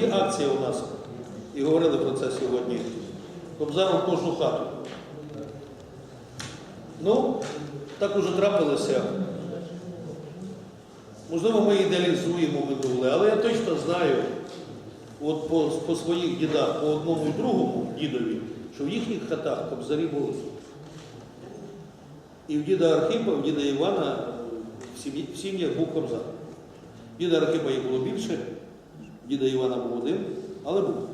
тоді акція у нас, і говорили про це сьогодні. Кобзару в кожну хату. Ну, так уже трапилося. Можливо, ми ідеалізуємо минуле, але я точно знаю, от по, по своїх дідах, по одному і другому дідові, що в їхніх хатах кобзарі були. І в діда Архипа, в діда Івана в сім'ях був кобзар. Діда Архипа їх було більше, діда Івана був один, але був.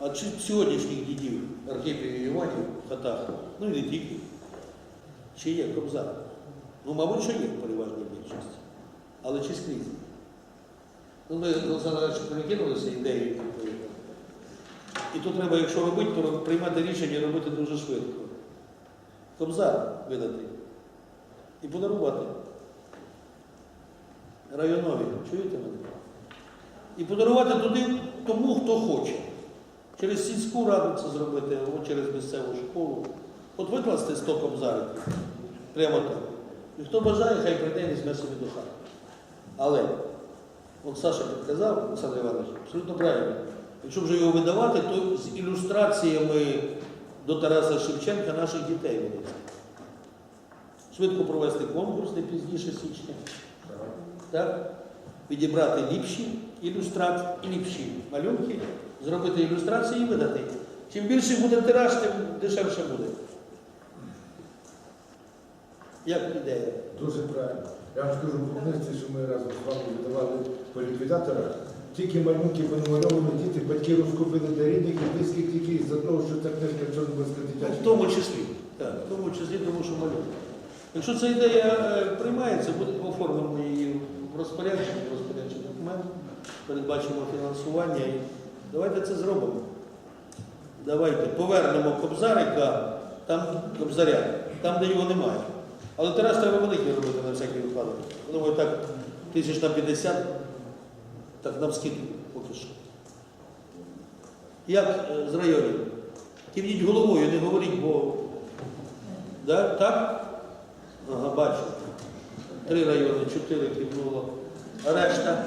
А чи сьогоднішніх дідів Архипів і Іванів в хатах, ну і не тільки, чи є кобзар? Ну, мабуть, що є в переважній більшості. Але чи скрізь? Ну, ми з Олександром перекинулися ідеєю. І тут треба, якщо робити, то приймати рішення робити дуже швидко. Кобзар видати і подарувати. Районові, чуєте мене? І подарувати туди тому, хто хоче. Через сільську раду це зробити, або через місцеву школу. От викласти 100 кобзариків. Прямо так. І хто бажає, хай прийде і візьме собі до хати. Але, от Саша підказав, Олександр Іванович, абсолютно правильно. Якщо вже його видавати, то з ілюстраціями до Тараса Шевченка наших дітей видати. Швидко провести конкурс не пізніше січня. Так? Відібрати ліпші ілюстрації, ліпші малюнки, зробити ілюстрації і видати. Чим більше буде тираж, тим дешевше буде. Як ідея? Дуже правильно. Я вам скажу по книжці, що ми разом з вами видавали по ліквідаторах. Тільки малюнки понамальовані діти, батьки розкупили для рідних і близьких тільки з-за того, що ця книжка Чорнобильська Ну, дитяча. В тому числі. Так, в тому числі, тому що малюнок. Якщо ця ідея е, приймається, буде оформимо її розпорядженні, в розпорядженні документ, передбачимо фінансування і давайте це зробимо. Давайте повернемо кобзарика, там кобзаря, там, де його немає. Але тираж треба великий робити на всякий випадок. Думаю, так, тисяч на 50, так навскидку поки що. Як е, з районів? Кивніть головою, не говоріть, бо. Да? Так? Ага, бачу. Три райони, чотири кивнуло. Решта?